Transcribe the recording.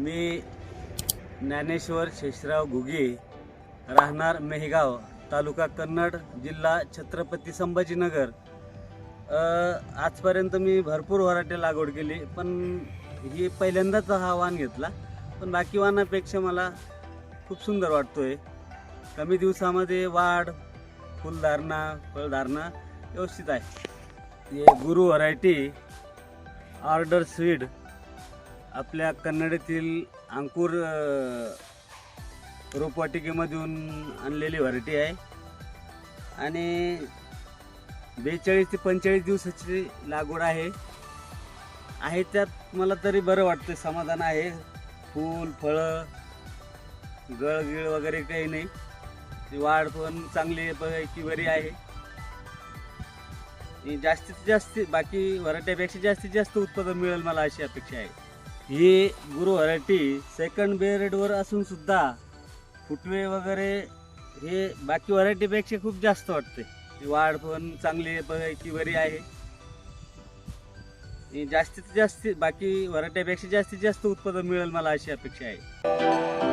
मी ज्ञानेश्वर शेषराव घुगे राहणार मेहगाव तालुका कन्नड जिल्हा छत्रपती संभाजीनगर. आजपर्यंत मी भरपूर वराटे लागवड केली पण ही पहिल्यांदाच हा वाण घेतला. पण बाकी वाणापेक्षा मला खूप सुंदर वाटतोय. कमी दिवसामध्ये वाढ फुलधारणा फळधारणा व्यवस्थित आहे. हे गुरु व्हरायटी ऑर्डर स्वीड आपल्या कन्नडीतील अंकुर रोपवाटिकेमधून आणलेली व्हरायटी आहे. आणि बेचाळीस ते पंचेचाळीस दिवसाची लागवड आहे. आहे त्यात मला तरी बरं वाटतं समाधान आहे. फूल फळं गळगिळ वगैरे काही नाही. ती वाढ पण चांगली पैकी बरी आहे. जास्तीत जास्त बाकी व्हरायट्यापेक्षा जास्तीत जास्त उत्पादन मिळेल मला अशी अपेक्षा आहे. ही गुरु व्हरायटी सेकंड बेरेडवर असून सुद्धा फुटवे वगैरे हे बाकी व्हरायटीपेक्षा खूप जास्त वाटते. वाढ पण चांगली आहे, पैकी बरी आहे. जास्तीत जास्त बाकी व्हरायटीपेक्षा जास्तीत जास्त उत्पादन मिळेल मला अशी अपेक्षा आहे.